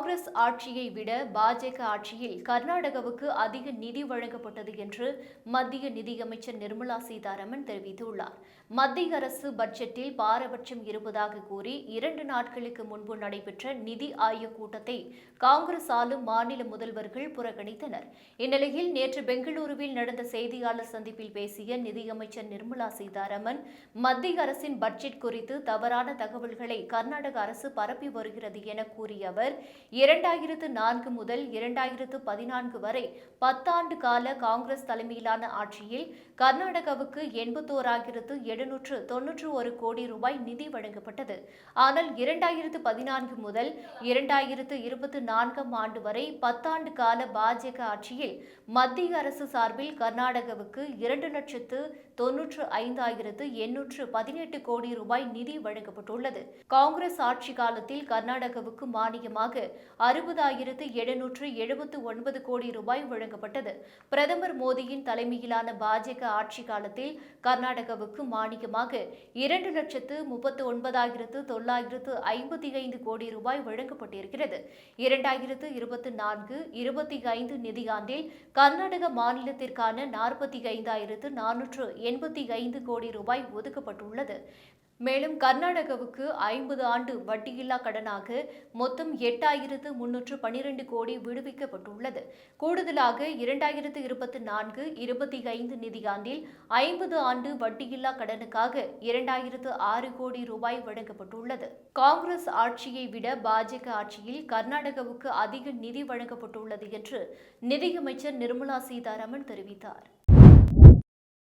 காங்கிரஸ் ஆட்சியை விட பாஜக ஆட்சியில் கர்நாடகாவுக்கு அதிக நிதி வழங்கப்பட்டது என்று மத்திய நிதியமைச்சர் நிர்மலா சீதாராமன் தெரிவித்துள்ளார். மத்திய அரசு பட்ஜெட்டில் பாரபட்சம் இருப்பதாக கூறி இரண்டு நாட்களுக்கு முன்பு நடைபெற்ற நிதி ஆயோக் கூட்டத்தை காங்கிரஸ் ஆளும் மாநில முதல்வர்கள் புறக்கணித்தனர். இந்நிலையில் நேற்று பெங்களூருவில் நடந்த செய்தியாளர் சந்திப்பில் பேசிய நிதியமைச்சர் நிர்மலா சீதாராமன் மத்திய அரசின் பட்ஜெட் குறித்து தவறான தகவல்களை கர்நாடக அரசு பரப்பி வருகிறது என கூறிய அவர் இரண்டாயிரத்து நான்கு முதல் இரண்டாயிரத்து பதினான்கு வரை பத்தாண்டு கால காங்கிரஸ் தலைமையிலான ஆட்சியில் கர்நாடகாவுக்கு எண்பத்தோராயிரத்து எழுநூற்று தொன்னூற்று ஒரு கோடி ரூபாய் நிதி வழங்கப்பட்டது. ஆனால் இரண்டாயிரத்து பதினான்கு முதல் இரண்டாயிரத்து இருபத்தி நான்காம் ஆண்டு வரை பத்தாண்டு கால பாஜக ஆட்சியில் மத்திய அரசு சார்பில் கர்நாடகாவுக்கு இரண்டு லட்சத்து தொன்னூற்று ஐந்தாயிரத்து எண்ணூற்று பதினெட்டு கோடி ரூபாய் நிதி வழங்கப்பட்டுள்ளது. காங்கிரஸ் ஆட்சி காலத்தில் கர்நாடகாவுக்கு மானியமாக அறுபதாயிரத்து எழுநூற்று எழுபத்து ஒன்பது கோடி ரூபாய் வழங்கப்பட்டது. பிரதமர் மோடியின் தலைமையிலான பாஜக ஆட்சி காலத்தில் கர்நாடகாவுக்கு மானியமாக இரண்டு லட்சத்து முப்பத்து ஒன்பதாயிரத்து தொள்ளாயிரத்து ஐம்பத்தி ஐந்து கோடி ரூபாய் வழங்கப்பட்டிருக்கிறது. இரண்டாயிரத்து இருபத்தி நான்கு இருபத்தி ஐந்து நிதியாண்டில் கர்நாடக மாநிலத்திற்கான நாற்பத்தி ஐந்தாயிரத்து நானூற்று எண்பத்தி ஐந்து கோடி ரூபாய் ஒதுக்கப்பட்டுள்ளது. மேலும் கர்நாடகாவுக்கு ஐம்பது ஆண்டு வட்டியில்லா கடனாக மொத்தம் எட்டாயிரத்து முன்னூற்று பனிரெண்டு கோடி விடுவிக்கப்பட்டுள்ளது. கூடுதலாக இரண்டாயிரத்து இருபத்தி நான்கு இருபத்தி ஐந்து நிதியாண்டில் ஐம்பது ஆண்டு வட்டியில்லா கடனுக்காக இரண்டாயிரத்து ஆறு கோடி ரூபாய் வழங்கப்பட்டுள்ளது. காங்கிரஸ் ஆட்சியை விட பாஜக ஆட்சியில் கர்நாடகாவுக்கு அதிக நிதி வழங்கப்பட்டுள்ளது என்று நிதியமைச்சர் நிர்மலா சீதாராமன் தெரிவித்தார்.